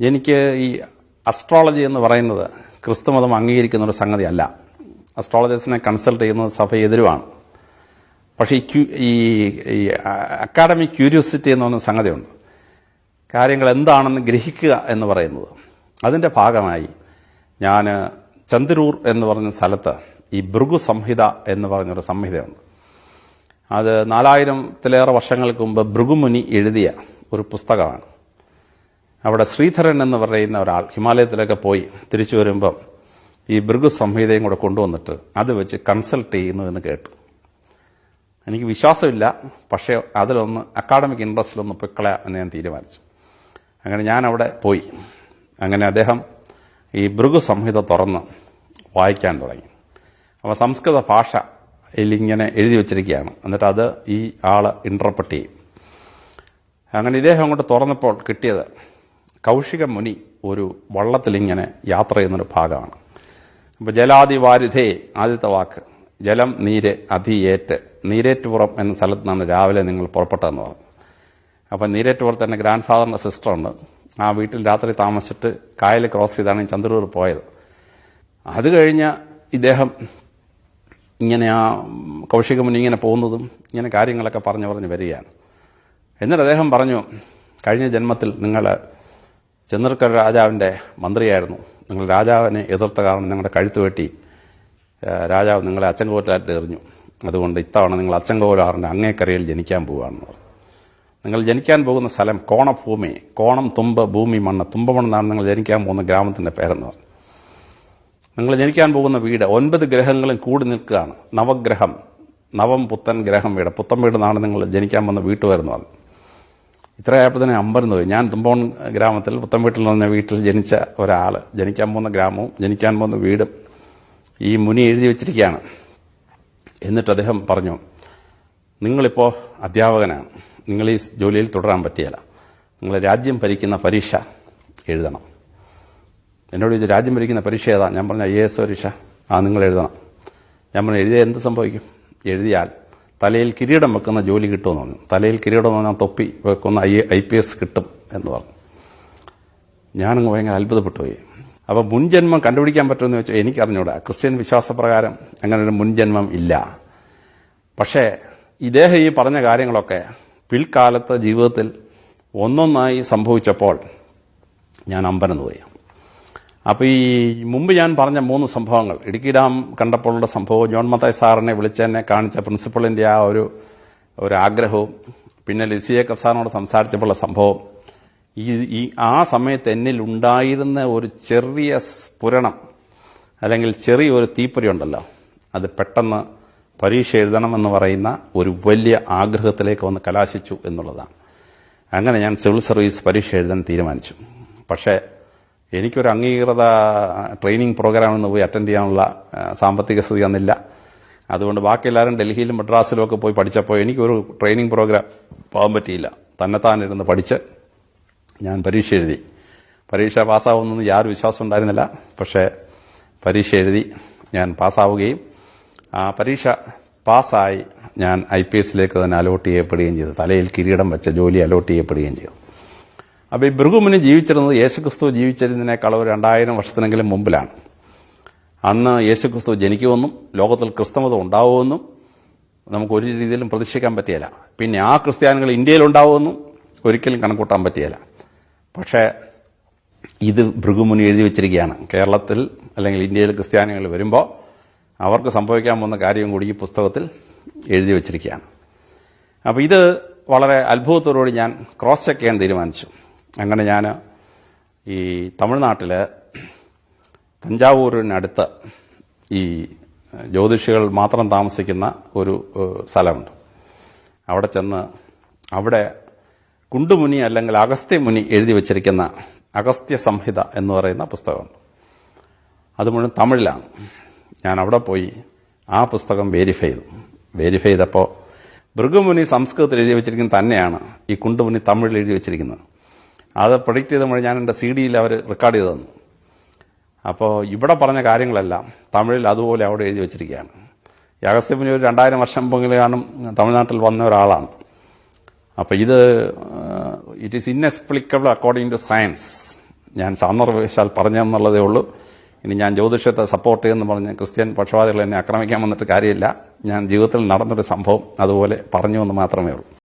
എനിക്ക് ഈ അസ്ട്രോളജി എന്ന് പറയുന്നത് ക്രിസ്തുമതം അംഗീകരിക്കുന്ന ഒരു സംഗതിയല്ല. അസ്ട്രോളജേഴ്സിനെ കൺസൾട്ട് ചെയ്യുന്നത് സഭ എതിരുമാണ് പക്ഷേ ഈ ഈ അക്കാഡമിക് ക്യൂരിയോസിറ്റി എന്ന് പറഞ്ഞ സംഗതിയുണ്ട്. കാര്യങ്ങൾ എന്താണെന്ന് ഗ്രഹിക്കുക എന്ന് പറയുന്നത്. അതിന്റെ ഭാഗമായി ഞാൻ ചന്ദ്രൂർ എന്ന് പറഞ്ഞ സ്ഥലത്ത് ഈ ഭൃഗു സംഹിത എന്ന് പറഞ്ഞൊരു സംഹിതയുണ്ട്. അത് നാലായിരത്തിലേറെ വർഷങ്ങൾക്ക് മുമ്പ് ഭൃഗുമുനി എഴുതിയ ഒരു പുസ്തകമാണ്. അവിടെ ശ്രീധരൻ എന്ന് പറയുന്ന ഒരാൾ ഹിമാലയത്തിലൊക്കെ പോയി തിരിച്ചു വരുമ്പം ഈ ഭൃഗു സംഹിതയും കൂടെ കൊണ്ടുവന്നിട്ട് അത് വെച്ച് കൺസൾട്ട് ചെയ്യുന്നു എന്ന് കേട്ടു. എനിക്ക് വിശ്വാസമില്ല പക്ഷേ അതിലൊന്ന് അക്കാഡമിക് ഇൻട്രസ്റ്റിലൊന്ന് പൊയ്ക്കളയാം എന്ന് ഞാൻ തീരുമാനിച്ചു. അങ്ങനെ ഞാൻ അവിടെ പോയി. അങ്ങനെ അദ്ദേഹം ഈ ഭൃഗു സംഹിത തുറന്ന് വായിക്കാൻ തുടങ്ങി. അപ്പോൾ സംസ്കൃത ഭാഷ ഇങ്ങനെ എഴുതി വച്ചിരിക്കുകയാണ്. എന്നിട്ട് അത് ഈ ആൾ ഇന്റർപ്രറ്റ് ചെയ്യും. അങ്ങനെ ഇദ്ദേഹം അങ്ങോട്ട് തുറന്നപ്പോൾ കിട്ടിയത് കൗശിക മുനി ഒരു വള്ളത്തിലിങ്ങനെ യാത്ര ചെയ്യുന്നൊരു ഭാഗമാണ്. അപ്പോൾ ജലാതി വാരിധേ ആദ്യത്തെ വാക്ക്. ജലം നീര് അധിയേറ്റ് നീരേറ്റുപുറം എന്ന സ്ഥലത്ത് നിന്നാണ് രാവിലെ നിങ്ങൾ പുറപ്പെട്ടതെന്ന് പറഞ്ഞു. അപ്പം നീരേറ്റുപുറത്ത് എന്റെ ഗ്രാൻഡ് ഫാദറിന്റെ സിസ്റ്ററുണ്ട്. ആ വീട്ടിൽ രാത്രി താമസിച്ചിട്ട് കായൽ ക്രോസ് ചെയ്താണ് ചന്ദ്രൂർ പോയത്. അത് കഴിഞ്ഞ് ഇദ്ദേഹം ഇങ്ങനെ ആ കൗശിക മുനി ഇങ്ങനെ പോകുന്നതും ഇങ്ങനെ കാര്യങ്ങളൊക്കെ പറഞ്ഞു പറഞ്ഞ് വരികയാണ്. എന്നിട്ട് അദ്ദേഹം പറഞ്ഞു കഴിഞ്ഞ ജന്മത്തിൽ നിങ്ങൾ ചന്ദ്രക്കര രാജാവിന്റെ മന്ത്രിയായിരുന്നു. നിങ്ങൾ രാജാവിനെ എതിർത്ത കാരണം നിങ്ങളുടെ കഴുത്ത് വെട്ടി രാജാവ് നിങ്ങളെ അച്ചങ്കോറ്റായിട്ട് എറിഞ്ഞു. അതുകൊണ്ട് ഇത്തവണ നിങ്ങൾ അച്ചങ്കോലാറിന്റെ അങ്ങേക്കരയിൽ ജനിക്കാൻ പോവുകയാണെന്ന് പറഞ്ഞു. നിങ്ങൾ ജനിക്കാൻ പോകുന്ന സ്ഥലം കോണഭൂമി കോണം തുമ്പ ഭൂമി മണ്ണ്. തുമ്പമണ്ണെന്നാണ് നിങ്ങൾ ജനിക്കാൻ പോകുന്ന ഗ്രാമത്തിന്റെ പേരെന്ന് പറഞ്ഞു. നിങ്ങൾ ജനിക്കാൻ പോകുന്ന വീട് ഒൻപത് ഗ്രഹങ്ങളും കൂടി നിൽക്കുകയാണ്. നവഗ്രഹം നവം പുത്തൻ ഗ്രഹം വീട്. പുത്തൻ വീട് എന്നാണ് നിങ്ങൾ ജനിക്കാൻ പോകുന്ന വീട്ടുപേരെന്ന് പറഞ്ഞു. ഇത്രയായപ്പോൾ തന്നെ അമ്പരന്ന് പോയി ഞാൻ തുമ്പോൺ ഗ്രാമത്തിൽ പുത്തം വീട്ടിൽ നിന്ന് വീട്ടിൽ ജനിച്ച ഒരാൾ ജനിക്കാൻ പോകുന്ന ഗ്രാമവും ജനിക്കാൻ പോകുന്ന വീടും ഈ മുനി എഴുതി വെച്ചിരിക്കുകയാണ്. എന്നിട്ട് അദ്ദേഹം പറഞ്ഞു നിങ്ങളിപ്പോൾ അധ്യാപകനാണ്. നിങ്ങൾ ഈ ജോലിയിൽ തുടരാൻ പറ്റിയല്ല. നിങ്ങൾ രാജ്യം ഭരിക്കുന്ന പരീക്ഷ എഴുതണം. എന്നോട് ചോദിച്ചു രാജ്യം ഭരിക്കുന്ന പരീക്ഷ ഏതാ? ഞാൻ പറഞ്ഞ ഐ എസ് പരീക്ഷ. ആ നിങ്ങൾ എഴുതണം. ഞാൻ പറഞ്ഞു എഴുതിയാൽ എന്ത് സംഭവിക്കും? എഴുതിയാൽ തലയിൽ കിരീടം വെക്കുന്ന ജോലി കിട്ടുമെന്ന് പറഞ്ഞു. തലയിൽ കിരീടം എന്ന് പറഞ്ഞാൽ തൊപ്പി വെക്കുന്ന ഐ ഐ പി എസ് കിട്ടും എന്ന് പറഞ്ഞു. ഞാനങ്ങ് ഭയങ്കര അത്ഭുതപ്പെട്ടു പോയി അപ്പോൾ മുൻജന്മം കണ്ടുപിടിക്കാൻ പറ്റുമെന്ന് വെച്ചാൽ എനിക്കറിഞ്ഞൂടാ. ക്രിസ്ത്യൻ വിശ്വാസപ്രകാരം അങ്ങനെ ഒരു മുൻജന്മം ഇല്ല. പക്ഷേ ഇദ്ദേഹം ഈ പറഞ്ഞ കാര്യങ്ങളൊക്കെ പിൽക്കാലത്ത് ജീവിതത്തിൽ ഒന്നൊന്നായി സംഭവിച്ചപ്പോൾ ഞാൻ അമ്പരന്ന് പോയി അപ്പോൾ ഈ മുമ്പ് ഞാൻ പറഞ്ഞ മൂന്ന് സംഭവങ്ങൾ. ഇടുക്കി ഡാം കണ്ടപ്പോഴുള്ള സംഭവം ജോൺ മത്തായി സാറിനെ വിളിച്ചെന്നെ കാണിച്ച പ്രിൻസിപ്പളിന്റെ ആ ഒരു ഒരു ആഗ്രഹവും പിന്നെ ലിസിയേക്കഫ് സാറിനോട് സംസാരിച്ചപ്പോഴുള്ള സംഭവം. ഈ ഈ ആ സമയത്ത് എന്നിൽ ഉണ്ടായിരുന്ന ഒരു ചെറിയ സ്ഫുരണം അല്ലെങ്കിൽ ചെറിയൊരു തീപ്പൊരി ഉണ്ടല്ലോ അത് പെട്ടെന്ന് പരീക്ഷ എഴുതണമെന്ന് പറയുന്ന ഒരു വലിയ ആഗ്രഹത്തിലേക്ക് വന്ന് കലാശിച്ചു എന്നുള്ളതാണ്. അങ്ങനെ ഞാൻ സിവിൽ സർവീസ് പരീക്ഷ എഴുതാൻ തീരുമാനിച്ചു. പക്ഷേ എനിക്കൊരു അംഗീകൃത ട്രെയിനിങ് പ്രോഗ്രാമിൽ പോയി അറ്റൻഡ് ചെയ്യാനുള്ള സാമ്പത്തിക സ്ഥിതി അന്നില്ല. അതുകൊണ്ട് ബാക്കി എല്ലാവരും ഡൽഹിയിലും മദ്രാസിലും ഒക്കെ പോയി പഠിച്ചപ്പോൾ എനിക്കൊരു ട്രെയിനിങ് പ്രോഗ്രാം പോകാൻ പറ്റിയില്ല. തന്നെത്താനിരുന്ന് പഠിച്ച് ഞാൻ പരീക്ഷ എഴുതി. പരീക്ഷ പാസ്സാവുമെന്ന് യാതൊരു വിശ്വാസം ഉണ്ടായിരുന്നില്ല. പക്ഷേ പരീക്ഷ എഴുതി ഞാൻ പാസ്സാവുകയും ആ പരീക്ഷ പാസ്സായി ഞാൻ ഐ പി എസിലേക്ക് തന്നെ അലോട്ട് ചെയ്യപ്പെടുകയും ചെയ്തു. തലയിൽ കിരീടം വെച്ച ജോലി അലോട്ട് ചെയ്യപ്പെടുകയും ചെയ്തു. അപ്പോൾ ഈ ഭൃഗുമുനി ജീവിച്ചിരുന്നത് യേശുക്രിസ്തു ജീവിച്ചിരുന്നതിനേക്കാൾ ഒരു രണ്ടായിരം വർഷത്തിനെങ്കിലും മുമ്പിലാണ്. അന്ന് യേശുക്രിസ്തു ജനിക്കുമെന്നും ലോകത്തിൽ ക്രിസ്തുമതം ഉണ്ടാവുമെന്നും നമുക്ക് ഒരു രീതിയിലും പ്രതീക്ഷിക്കാൻ പറ്റിയല്ല. പിന്നെ ആ ക്രിസ്ത്യാനികൾ ഇന്ത്യയിൽ ഉണ്ടാവുമെന്നും ഒരിക്കലും കണക്കൂട്ടാൻ പറ്റിയല്ല. പക്ഷേ ഇത് ഭൃഗുമുനി എഴുതി വെച്ചിരിക്കുകയാണ്. കേരളത്തിൽ അല്ലെങ്കിൽ ഇന്ത്യയിൽ ക്രിസ്ത്യാനികൾ വരുമ്പോൾ അവർക്ക് സംഭവിക്കാൻ പോകുന്ന കാര്യം കൂടി ഈ പുസ്തകത്തിൽ എഴുതി വെച്ചിരിക്കുകയാണ്. അപ്പോൾ ഇത് വളരെ അത്ഭുതത്തോടുകൂടി ഞാൻ ക്രോസ് ചെക്ക് ചെയ്യാൻ തീരുമാനിച്ചു. അങ്ങനെ ഞാൻ ഈ തമിഴ്നാട്ടിൽ തഞ്ചാവൂരിനടുത്ത് ഈ ജ്യോതിഷികൾ മാത്രം താമസിക്കുന്ന ഒരു സ്ഥലമുണ്ട്. അവിടെ ചെന്ന് അവിടെ കുണ്ടുമുനി അല്ലെങ്കിൽ അഗസ്ത്യമുനി എഴുതി വച്ചിരിക്കുന്ന അഗസ്ത്യ സംഹിത എന്ന് പറയുന്ന പുസ്തകമുണ്ട്. അത് മുഴുവൻ തമിഴിലാണ്. ഞാൻ അവിടെ പോയി ആ പുസ്തകം വെരിഫൈ ചെയ്തു. വെരിഫൈ ചെയ്തപ്പോൾ ഭൃഗുമുനി സംസ്കൃതത്തിൽ എഴുതി വെച്ചിരിക്കുന്നത് തന്നെയാണ് ഈ കുണ്ടുമുനി തമിഴിൽ എഴുതി വെച്ചിരിക്കുന്നത്. അത് പ്രൊഡിക്റ്റ് ചെയ്ത മുഴുവൻ ഞാൻ എന്റെ സി ഡിയിൽ അവർ റെക്കോർഡ് ചെയ്ത് തന്നു. അപ്പോൾ ഇവിടെ പറഞ്ഞ കാര്യങ്ങളെല്ലാം തമിഴിൽ അതുപോലെ അവിടെ എഴുതി വെച്ചിരിക്കുകയാണ്. ഈ അഗസ്ത്യമുനി ഒരു രണ്ടായിരം വർഷം മുമ്പെങ്കിലും തമിഴ്നാട്ടിൽ വന്ന ഒരാളാണ്. അപ്പോൾ ഇത് it is inexplicable according to science ഞാൻ സാന്ദർഭവശാൽ പറഞ്ഞെന്നുള്ളതേ ഉള്ളൂ. ഇനി ഞാൻ ജ്യോതിഷത്തെ സപ്പോർട്ട് ചെയ്യുമെന്ന് പറഞ്ഞ് ക്രിസ്ത്യൻ പക്ഷപാതികൾ എന്നെ ആക്രമിക്കാൻ വന്നിട്ട് കാര്യമില്ല. ഞാൻ ജീവിതത്തിൽ നടന്നൊരു സംഭവം അതുപോലെ പറഞ്ഞു എന്ന് മാത്രമേ ഉള്ളൂ.